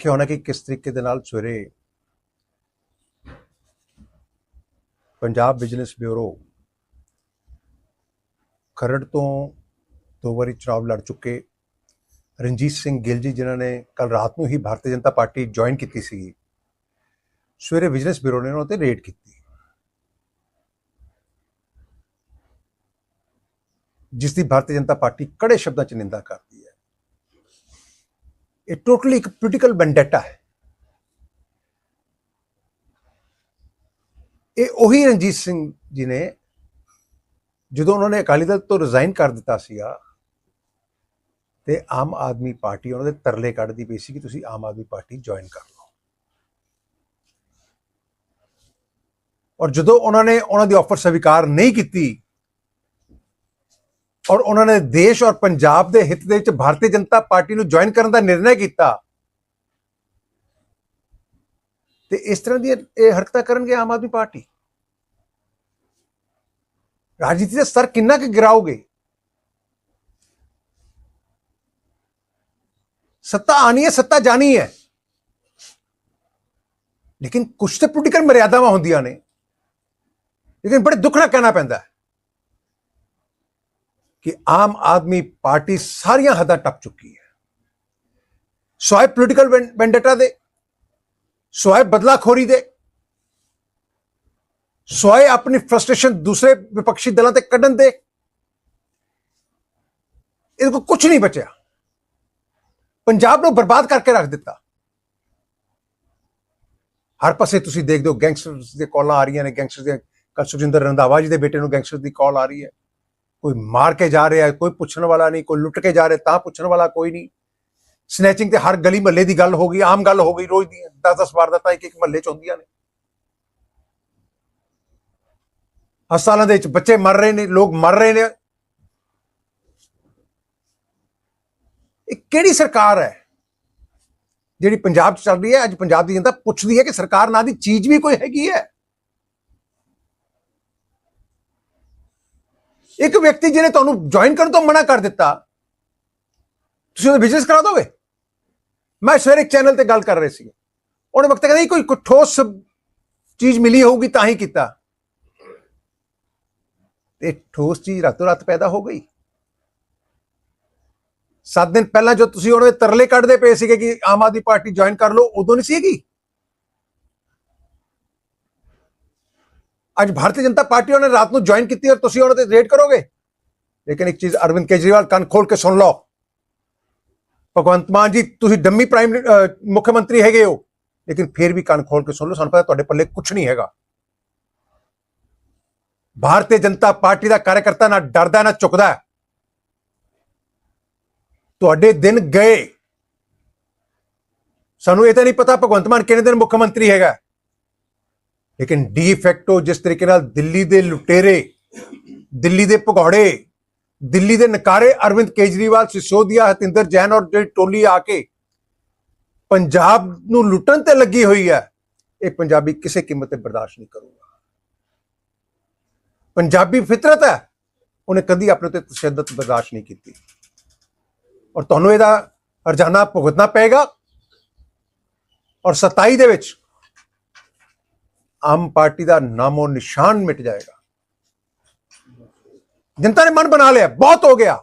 ਦੇਖਿਆ ਹੋਣਾ ਕਿ ਕਿਸ ਤਰੀਕੇ ਦੇ ਨਾਲ ਸਵੇਰੇ ਪੰਜਾਬ ਬਿਜ਼ਨਸ ਬਿਊਰੋ ਖਰੜ ਤੋਂ ਦੋ ਵਾਰੀ ਚੁਣਾਵ ਲੜ ਚੁੱਕੇ। ਰਣਜੀਤ ਸਿੰਘ ਗਿੱਲ ਜੀ, ਜਿਨ੍ਹਾਂ ਨੇ ਕੱਲ ਰਾਤ ਨੂੰ ਹੀ ਭਾਰਤੀ ਜਨਤਾ ਪਾਰਟੀ ਜੁਆਇਨ ਕੀਤੀ ਸੀ ਸਵੇਰੇ ਬਿਜ਼ਨਸ ਬਿਊਰੋ ਨੇ ਉਹਨਾਂ ਤੇ ਰੇਡ ਕੀਤੀ। ਜਿਸ ਦੀ ਭਾਰਤੀ ਜਨਤਾ ਪਾਰਟੀ ਕੜੇ ਸ਼ਬਦਾਂ 'ਚ ਨਿੰਦਾ ਕਰਦੀ ਹੈ ਇਹ ਟੋਟਲੀ ਇੱਕ ਪੋਲੀਟੀਕਲ ਵੈਂਡੇਟਾ ਹੈ। ਇਹ ਉਹੀ ਰਣਜੀਤ ਸਿੰਘ ਜੀ ਨੇ ਜਦੋਂ ਉਹਨਾਂ ਨੇ ਅਕਾਲੀ ਦਲ ਤੋਂ ਰਿਜ਼ਾਈਨ ਕਰ ਦਿੱਤਾ ਸੀਗਾ, ਤੇ ਆਮ ਆਦਮੀ ਪਾਰਟੀ ਉਹਨਾਂ ਦੇ ਤਰਲੇ ਕੱਢਦੀ ਪਈ ਸੀ ਕਿ ਤੁਸੀਂ ਆਮ ਆਦਮੀ ਪਾਰਟੀ ਜੁਆਇਨ ਕਰ ਲਓ। ਔਰ ਜਦੋਂ ਉਹਨਾਂ ਨੇ ਉਹਨਾਂ ਦੀ ਆਫਰ ਸਵੀਕਾਰ ਨਹੀਂ ਕੀਤੀ ਔਰ ਉਹਨਾਂ ਨੇ ਦੇਸ਼ ਔਰ ਪੰਜਾਬ ਦੇ ਹਿੱਤ ਦੇ ਵਿੱਚ ਭਾਰਤੀ ਜਨਤਾ ਪਾਰਟੀ ਨੂੰ ਜੁਆਇਨ ਕਰਨ ਦਾ ਨਿਰਣੈ ਕੀਤਾ। ਤੇ ਇਸ ਤਰ੍ਹਾਂ ਦੀ ਇਹ ਹਰਕਤਾਂ ਕਰਨਗੇ ਆਮ ਆਦਮੀ ਪਾਰਟੀ। ਰਾਜਨੀਤੀ ਦਾ ਸਤਰ ਕਿੰਨਾ ਕੁ ਗਿਰਾਓਗੇ? ਸੱਤਾ ਆਣੀ ਹੈ, ਸੱਤਾ ਜਾਣੀ ਹੈ। ਲੇਕਿਨ ਕੁਝ ਤੇ ਪੋਲੀਟੀਕਲ ਮਰਿਆਦਾਵਾਂ ਹੁੰਦੀਆਂ ਨੇ। ਲੇਕਿਨ ਬੜੇ ਦੁੱਖ ਨਾਲ ਕਹਿਣਾ ਪੈਂਦਾ ਹੈ। ਕਿ ਆਮ ਆਦਮੀ ਪਾਰਟੀ ਸਾਰੀਆਂ ਹੱਦਾਂ ਟੱਪ ਚੁੱਕੀ ਹੈ ਸਵਾਏ ਪੋਲੀਟੀਕਲ ਵੈਂਡੇਟਾ ਦੇ ਸਵਾਏ ਬਦਲਾਖੋਰੀ ਦੇ ਸਵਾਏ ਆਪਣੀ ਫਰਸਟ੍ਰੇਸ਼ਨ ਦੂਸਰੇ ਵਿਪਕਸ਼ੀ ਦਲਾਂ ਤੇ ਕੱਢਣ ਦੇ ਇਹਦੇ ਕੋਲ ਕੁਝ ਨਹੀਂ ਬਚਿਆ ਪੰਜਾਬ ਨੂੰ ਬਰਬਾਦ ਕਰਕੇ ਰੱਖ ਦਿੱਤਾ ਹਰ ਪਾਸੇ ਤੁਸੀਂ ਦੇਖਦੇ ਹੋ ਗੈਂਗਸਟਰਸ ਦੇ ਕਾਲਾਂ ਆ ਰਹੀਆਂ ਨੇ ਗੈਂਗਸਟਰ ਦੇ ਕੱਲ ਸੁਖਜਿੰਦਰ ਰੰਧਾਵਾ ਜੀ ਦੇ ਬੇਟੇ ਨੂੰ ਗੈਂਗਸਟਰ ਦੀ ਕਾਲ ਆ ਰਹੀ ਹੈ ਕੋਈ ਮਾਰ ਕੇ ਜਾ ਰਿਹਾ ਕੋਈ ਪੁੱਛਣ ਵਾਲਾ ਨਹੀਂ, ਕੋਈ ਲੁੱਟ ਕੇ ਜਾ ਰਿਹਾ, ਤਾਂ ਪੁੱਛਣ ਵਾਲਾ ਕੋਈ ਨਹੀਂ। ਸਨੈਚਿੰਗ ਤੇ ਹਰ ਗਲੀ ਮਹੱਲੇ ਦੀ ਗੱਲ ਹੋ ਗਈ, ਆਮ ਗੱਲ ਹੋ ਗਈ ਰੋਜ਼ ਦੀ 10-10 ਵਾਰਦਾਤਾਂ ਇੱਕ ਇੱਕ ਮਹੱਲੇ ਚ ਹੁੰਦੀਆਂ ਨੇ। ਹਸਪਤਾਲਾਂ ਦੇ ਵਿੱਚ ਬੱਚੇ ਮਰ ਰਹੇ ਨੇ, ਲੋਕ ਮਰ ਰਹੇ ਨੇ। ਇਹ ਕਿਹੜੀ ਸਰਕਾਰ ਹੈ? ਜਿਹੜੀ ਪੰਜਾਬ 'ਚ ਚੱਲ ਰਹੀ ਹੈ, ਅੱਜ ਪੰਜਾਬ ਦੀ ਜਨਤਾ ਪੁੱਛਦੀ ਹੈ ਕਿ ਸਰਕਾਰ ਨਾਂ ਦੀ ਚੀਜ਼ ਵੀ ਕੋਈ ਹੈਗੀ ਹੈ? ਇੱਕ ਵਿਅਕਤੀ ਜਿਹਨੇ ਤੁਹਾਨੂੰ ਜੁਆਇਨ ਕਰਨ ਤੋਂ ਮਨਾ ਕਰ ਦਿੱਤਾ, ਤੁਸੀਂ ਉਹਦਾ ਬਿਜ਼ਨਸ ਕਰਾ ਦੋਗੇ? ਮੈਂ ਸਵੇਰੇ ਇੱਕ ਚੈਨਲ ਤੇ ਗੱਲ ਕਰ ਰਹੇ ਸੀ ਉਹਨੇ ਵਕਤ ਕਹਿੰਦਾ ਕੋਈ ਕੋਈ ਠੋਸ ਚੀਜ਼ ਮਿਲੀ ਹੋਊਗੀ ਤਾਂ ਹੀ ਕੀਤਾ। ਤੇ ਠੋਸ ਚੀਜ਼ ਰਾਤੋਂ ਰਾਤ ਪੈਦਾ ਹੋ ਗਈ। 7 ਦਿਨ ਪਹਿਲਾਂ ਜੋ ਤੁਸੀਂ ਉਹਨੇ ਤਰਲੇ ਕੱਢਦੇ ਪਏ ਸੀਗੇ ਕਿ ਆਮ ਆਦਮੀ ਪਾਰਟੀ ਜੁਆਇਨ ਕਰ ਲਓ, ਉਦੋਂ ਨਹੀਂ ਸੀਗੀ? ਅੱਜ ਭਾਰਤੀ ਜਨਤਾ ਪਾਰਟੀ ਉਹਨੇ ਰਾਤ ਨੂੰ ਜੁਆਇਨ ਕੀਤੀ ਔਰ ਤੁਸੀਂ ਉਹਨਾਂ ਤੇ ਰੇਡ ਕਰੋਗੇ? ਲੇਕਿਨ ਇੱਕ ਚੀਜ਼ ਅਰਵਿੰਦ ਕੇਜਰੀਵਾਲ ਕੰਨ ਖੋਲ ਕੇ ਸੁਣ ਲਓ। ਭਗਵੰਤ ਮਾਨ ਜੀ, ਤੁਸੀਂ ਡੰਮੀ ਪ੍ਰਾਈਮ ਮੁੱਖ ਮੰਤਰੀ ਹੈਗੇ ਹੋ। ਲੇਕਿਨ ਫਿਰ ਵੀ ਕੰਨ ਖੋਲ ਕੇ ਸੁਣ ਲਓ, ਸਾਨੂੰ ਪਤਾ ਤੁਹਾਡੇ ਪੱਲੇ ਕੁਝ ਨਹੀਂ ਹੈਗਾ। ਭਾਰਤੀ ਜਨਤਾ ਪਾਰਟੀ ਦਾ ਕਾਰਜਕਰਤਾ ਨਾ ਡਰਦਾ, ਨਾ ਝੁਕਦਾ। ਤੁਹਾਡੇ ਦਿਨ ਗਏ। ਸਾਨੂੰ ਇਹ ਤਾਂ ਨਹੀਂ ਪਤਾ ਭਗਵੰਤ ਮਾਨ ਕਿੰਨੇ ਦਿਨ ਮੁੱਖ ਮੰਤਰੀ ਹੈਗਾ। ਲੇਕਿਨ ਡੀ ਫੈਕਟੋ ਜਿਸ ਤਰੀਕੇ ਨਾਲ ਦਿੱਲੀ ਦੇ ਲੁਟੇਰੇ, ਦਿੱਲੀ ਦੇ ਭਗੌੜੇ, ਦਿੱਲੀ ਦੇ ਨਕਾਰੇ ਅਰਵਿੰਦ ਕੇਜਰੀਵਾਲ, ਸਿਸੋਦੀਆ, ਹਤਿੰਦਰ ਜੈਨ ਔਰ ਜਿਹੜੀ ਟੋਲੀ ਆ ਕੇ ਪੰਜਾਬ ਨੂੰ ਲੁੱਟਣ ਤੇ ਲੱਗੀ ਹੋਈ ਹੈ, ਇਹ ਪੰਜਾਬੀ ਕਿਸੇ ਕੀਮਤ ਤੇ ਬਰਦਾਸ਼ਤ ਨਹੀਂ ਕਰੂਗਾ। ਪੰਜਾਬੀ ਫਿਤਰਤ ਹੈ, ਉਹਨੇ ਕਦੀ ਆਪਣੇ ਤੇ ਤਸ਼ੱਦਦ ਬਰਦਾਸ਼ਤ ਨਹੀਂ ਕੀਤੀ। ਔਰ ਤੁਹਾਨੂੰ ਇਹਦਾ ਹਰਜਾਨਾ ਭੁਗਤਣਾ ਪਏਗਾ। ਔਰ 27 ਦੇ ਵਿੱਚ ਆਮ ਪਾਰਟੀ ਦਾ ਨਾਮੋ ਨਿਸ਼ਾਨ ਮਿਟ ਜਾਏਗਾ ਜਨਤਾ ਨੇ ਮਨ ਬਣਾ ਲਿਆ ਬਹੁਤ ਹੋ ਗਿਆ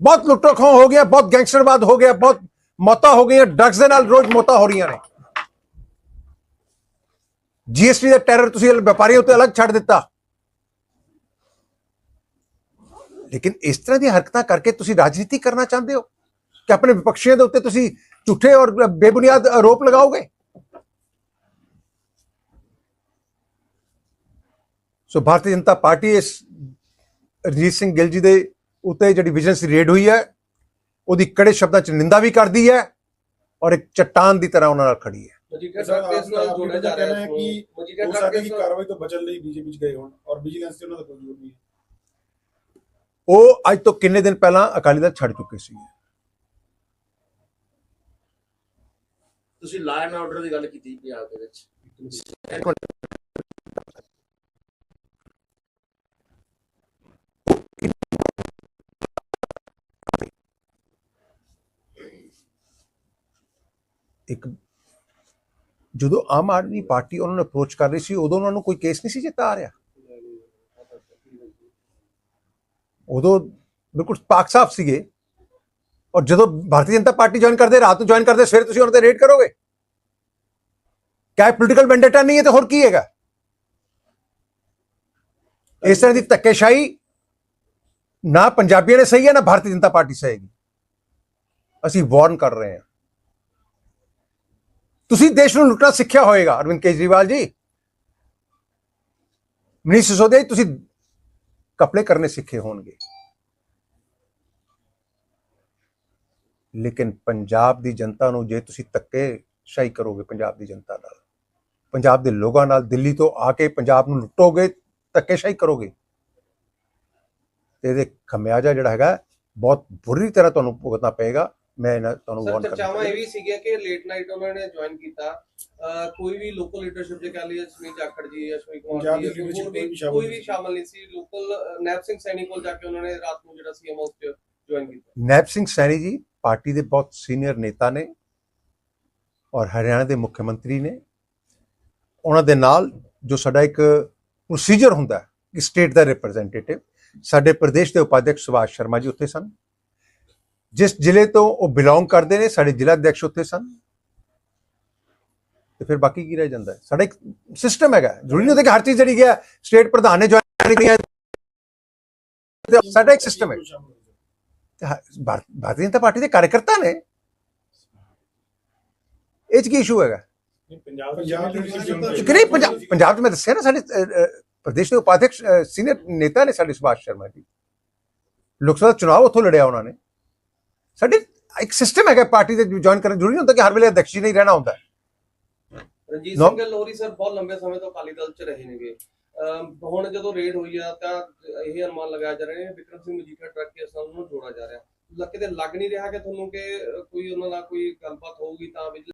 ਬਹੁਤ ਲੁੱਟੋ ਖੋਹ ਹੋ ਗਿਆ ਬਹੁਤ ਗੈਂਗਸਟਰਵਾਦ ਹੋ ਗਿਆ ਬਹੁਤ ਮੌਤਾਂ ਹੋ ਗਈਆਂ ਡਰੱਗਸ ਦੇ ਨਾਲ ਰੋਜ਼ ਮੌਤਾਂ ਹੋ ਰਹੀਆਂ ਨੇ ਜੀਐਸਟੀ ਦਾ ਟੈਰਰ ਤੁਸੀਂ ਵਪਾਰੀਆਂ ਉੱਤੇ ਅਲੱਗ ਛੱਡ ਦਿੱਤਾ ਲੇਕਿਨ ਇਸ ਤਰ੍ਹਾਂ ਦੀਆਂ ਹਰਕਤਾਂ ਕਰਕੇ ਤੁਸੀਂ ਰਾਜਨੀਤੀ ਕਰਨਾ ਚਾਹੁੰਦੇ ਹੋ ਕਿ ਆਪਣੇ ਵਿਪਕਸ਼ੀਆਂ ਦੇ ਉੱਤੇ ਤੁਸੀਂ ਝੂਠੇ ਔਰ ਬੇਬੁਨਿਆਦ ਆਰੋਪ ਲਗਾਓਗੇ ਸੋ ਭਾਰਤੀ ਜਨਤਾ ਪਾਰਟੀ ਇਸ ਰਜੀਤ ਸਿੰਘ ਗਿੱਲ ਜੀ ਦੇ ਉੱਤੇ ਜਿਹੜੀ ਵਿਜੀਲੈਂਸ ਦੀ ਰੇਡ ਹੋਈ ਹੈ ਉਹਦੀ ਕੜੇ ਸ਼ਬਦਾਂ ਚ ਨਿੰਦਾ ਵੀ ਕਰਦੀ ਹੈ ਔਰ ਇੱਕ ਚਟਾਨ ਦੀ ਤਰ੍ਹਾਂ ਉਹਨਾਂ ਨਾਲ ਖੜੀ ਹੈ। ਮਜੀਠਾ ਸਰ ਸਾਹਿਬ ਕੇਸ ਨਾਲ ਜੋੜਿਆ ਜਾ ਰਿਹਾ ਹੈ ਕਿ ਮਜੀਠਾ ਹੋ ਸਾਹਿਬ ਸਕਦਾ ਕੇਸ ਕਿ ਨਾਲ ਕਾਰਵਾਈ ਤੋਂ ਬਚਣ ਲਈ ਬੀਜੇਪੀ ਚ ਗਏ ਹੋਣ ਔਰ ਵਿਜੀਲੈਂਸ ਤੇ ਉਹਨਾਂ ਦਾ ਕੋਈ ਜ਼ੋਰ ਨਹੀਂ ਹੈ। ਉਹ ਅੱਜ ਤੋਂ ਕਿੰਨੇ ਦਿਨ ਪਹਿਲਾਂ ਅਕਾਲੀ ਦਲ ਛੱਡ ਚੁੱਕੇ ਸੀ। ਤੁਸੀਂ ਐਂਡ ਆਰਡਰ ਦੀ ਗੱਲ ਕੀਤੀ ਪੰਜਾਬ ਦੇ ਵਿੱਚ। ਇੱਕ ਜਦੋਂ ਆਮ ਆਦਮੀ ਪਾਰਟੀ ਉਹਨਾਂ ਨੂੰ ਅਪਰੋਚ ਕਰ ਰਹੀ ਸੀ, ਉਦੋਂ ਉਹਨਾਂ ਨੂੰ ਕੋਈ ਕੇਸ ਨਹੀਂ ਸੀ ਜਿੱਤਾ ਆ ਰਿਹਾ। ਉਦੋਂ ਬਿਲਕੁਲ ਪਾਕ ਸਾਫ਼ ਸੀਗੇ। ਔਰ ਜਦੋਂ ਭਾਰਤੀ ਜਨਤਾ ਪਾਰਟੀ ਜੁਆਇਨ ਕਰਦੇ, ਰਾਤ ਨੂੰ ਜੁਆਇਨ ਕਰਦੇ, ਸਵੇਰੇ ਤੁਸੀਂ ਉਹਨਾਂ ਤੇ ਰੇਡ ਕਰੋਗੇ? ਕਿਆ ਪੋਲੀਟੀਕਲ ਵੈਂਡੇਟਾ ਨਹੀਂ ਹੈ ਤੇ ਹੋਰ ਕੀ ਹੈਗਾ? ਇਸ ਤਰ੍ਹਾਂ ਦੀ ਧੱਕੇਸ਼ਾਹੀ ਨਾ ਪੰਜਾਬੀਆਂ ਨੇ ਸਹੀ ਹੈ, ਨਾ ਭਾਰਤੀ ਜਨਤਾ ਪਾਰਟੀ ਸਹੇਗੀ ਅਸੀਂ ਵਾਰਨ ਕਰ ਰਹੇ ਹਾਂ। ਤੁਸੀਂ ਦੇਸ਼ ਨੂੰ ਲੁੱਟਣਾ ਸਿੱਖਿਆ ਹੋਏਗਾ, ਅਰਵਿੰਦ ਕੇਜਰੀਵਾਲ ਜੀ। ਮਨੀਸ਼ ਸਿਸੋਦੀਆ ਜੀ, ਤੁਸੀਂ ਕਪੜੇ ਕਰਨੇ ਸਿੱਖੇ ਹੋਣਗੇ। ਲੇਕਿਨ ਪੰਜਾਬ ਦੀ ਜਨਤਾ ਨੂੰ ਜੇ ਤੁਸੀਂ ਧੱਕੇ ਸ਼ਾਹੀ ਕਰੋਗੇ ਪੰਜਾਬ ਦੀ ਜਨਤਾ ਨਾਲ, ਪੰਜਾਬ ਦੇ ਲੋਕਾਂ ਨਾਲ ਦਿੱਲੀ ਤੋਂ ਆ ਕੇ ਪੰਜਾਬ ਨੂੰ ਲੁੱਟੋਗੇ, ਧੱਕੇਸ਼ਾਹੀ ਕਰੋਗੇ, ਤੇ ਇਹਦੇ ਖਮਿਆਜਾ ਜਿਹੜਾ ਹੈਗਾ, ਬਹੁਤ ਬੁਰੀ ਤਰ੍ਹਾਂ ਤੁਹਾਨੂੰ ਭੁਗਤਣਾ ਪਏਗਾ। ਮੈਂ ਇਹਨਾਂ ਤੁਹਾਨੂੰ ਵਾਰਨ ਚਰਚਾਵਾਂ ਕਰਦਾ ਇਹ ਵੀ ਸੀਗੀਆਂ ਕਿ ਲੇਟ ਨਾਈਟ ਉਹਨਾਂ ਨੇ ਜੁਆਇਨ ਕੀਤਾ। ਕੋਈ ਵੀ ਲੋਕਲ ਲੀਡਰਸ਼ਿਪ ਜੇ ਕਹ ਲਈਏ ਸੁਨੀਲ ਜਾਖੜ ਜੀ ਜਾਂ ਕੁਮਾਰ ਦੀ ਜੀ ਕੋਈ ਵੀ ਸ਼ਾਮਲ ਕੋਈ ਨਹੀਂ ਵੀ ਸੀ। ਸ਼ਾਮਲ ਨਹੀਂ ਸੀ। ਲੋਕਲ ਨੈਪ ਸਿੰਘ ਸੈਣੀ ਕੋਲ ਜਾ ਕੇ ਉਹਨਾਂ ਨੇ ਰਾਤ ਨੂੰ ਜਿਹੜਾ ਸੀਐਮ ਹਾਊਸ 'ਚ ਜੁਆਇਨ ਕੀਤਾ। ਨੈਬ ਸਿੰਘ ਸੈਣੀ ਜੀ ਪਾਰਟੀ ਦੇ ਬਹੁਤ ਸੀਨੀਅਰ ਨੇਤਾ ਨੇ ਔਰ ਹਰਿਆਣਾ ਦੇ ਮੁੱਖ ਮੰਤਰੀ ਨੇ। ਉਹਨਾਂ ਦੇ ਨਾਲ ਜੋ ਸਾਡਾ ਇੱਕ ਪ੍ਰੋਸੀਜਰ ਹੁੰਦਾ ਹੈ ਕਿ ਸਟੇਟ ਦਾ ਰਿਪਰੈਜ਼ੈਂਟੇਟਿਵ ਸਾਡੇ ਪ੍ਰਦੇਸ਼ ਦੇ ਉਪਾਧਿਆਕਸ਼ ਸੁਭਾਸ਼ ਸ਼ਰਮਾ ਜੀ ਉੱਥੇ ਸਨ। ਜਿਸ ਜ਼ਿਲ੍ਹੇ ਤੋਂ ਉਹ ਬਿਲੋਂਗ ਕਰਦੇ ਨੇ ਸਾਡੇ ਜ਼ਿਲ੍ਹਾ ਅਧਿਕਸ਼ ਉੱਥੇ ਸਨ। ਤੇ ਫਿਰ ਬਾਕੀ ਕੀ ਰਹਿ ਜਾਂਦਾ ਸਾਡਾ ਇੱਕ ਸਿਸਟਮ ਹੈਗਾ ਜ਼ਰੂਰੀ ਨਹੀਂ ਹੁੰਦਾ ਕਿ ਹਰ ਚੀਜ਼ ਜਿਹੜੀ ਗਿਆ ਸਟੇਟ ਪ੍ਰਧਾਨ ਨੇ ਜੁਆਇਨ ਕੀਤੀ ਹੈ। ਤੇ ਸਾਡਾ ਇੱਕ ਸਿਸਟਮ ਹੈ। ਭਾਰਤੀ ਜਨਤਾ ਪਾਰਟੀ ਦੇ ਕਾਰਜਕਰਤਾ ਨੇ। ਇਹ 'ਚ ਕੀ ਇਸ਼ੂ ਹੈਗਾ? ਪੰਜਾਬ ਪੰਜਾਬ ਦੇ ਕਿ ਨਹੀਂ ਪੰਜਾਬ ਪੰਜਾਬ 'ਚ ਮੈਂ ਦੱਸਿਆ ਨਾ ਸਾਡੇ ਪ੍ਰਦੇਸ਼ ਦੇ ਉਪਾਧਿਕਸ਼ ਸੀਨੀਅਰ ਨੇਤਾ ਨੇ ਸਾਡੇ ਸੁਭਾਸ਼ ਸ਼ਰਮਾ ਜੀ। ਲੋਕ ਸਭਾ ਚੁਣਾਵ ਉੱਥੋਂ ਲੜਿਆ ਉਹਨਾਂ ਨੇ। ਸਾਡੇ ਇੱਕ ਸਿਸਟਮ ਹੈਗਾ ਪਾਰਟੀ ਦੇ ਜੁਆਇਨ ਕਰਨ ਜ਼ਰੂਰੀ ਹੁੰਦਾ ਕਿ ਹਰ ਵੇਲੇ ਅਧਿਕਸ਼ ਨਹੀਂ ਰਹਿਣਾ ਹੁੰਦਾ। ਰਣਜੀਤ ਸਿੰਘ ਲੋਹਰੀ ਸਰ ਬਹੁਤ ਲੰਬੇ ਸਮੇਂ ਤੋਂ ਅਕਾਲੀ ਦਲ 'ਚ ਰਹੇ ਨੇਗੇ। ਹੁਣ ਜਦੋਂ ਰੇਡ ਹੋਈ ਆ ਤਾਂ ਇਹ ਅਨੁਮਾਨ ਲਗਾਇਆ ਜਾ ਰਿਹਾ ਹੈ ਵਿਕਰਮ ਸਿੰਘ ਮਜੀਠਾ ਟਰੱਕ ਕੇਸ ਨਾਲ ਉਹਨੂੰ ਜੋੜਾ ਜਾ ਰਿਹਾ। ਲੱਗੇ ਤੇ ਲੱਗ ਨਹੀਂ ਰਿਹਾ ਕਿ ਤੁਹਾਨੂੰ ਕਿ ਕੋਈ ਉਹਨਾਂ ਨਾਲ ਕੋਈ ਗੱਲਬਾਤ ਹੋਊਗੀ ਤਾਂ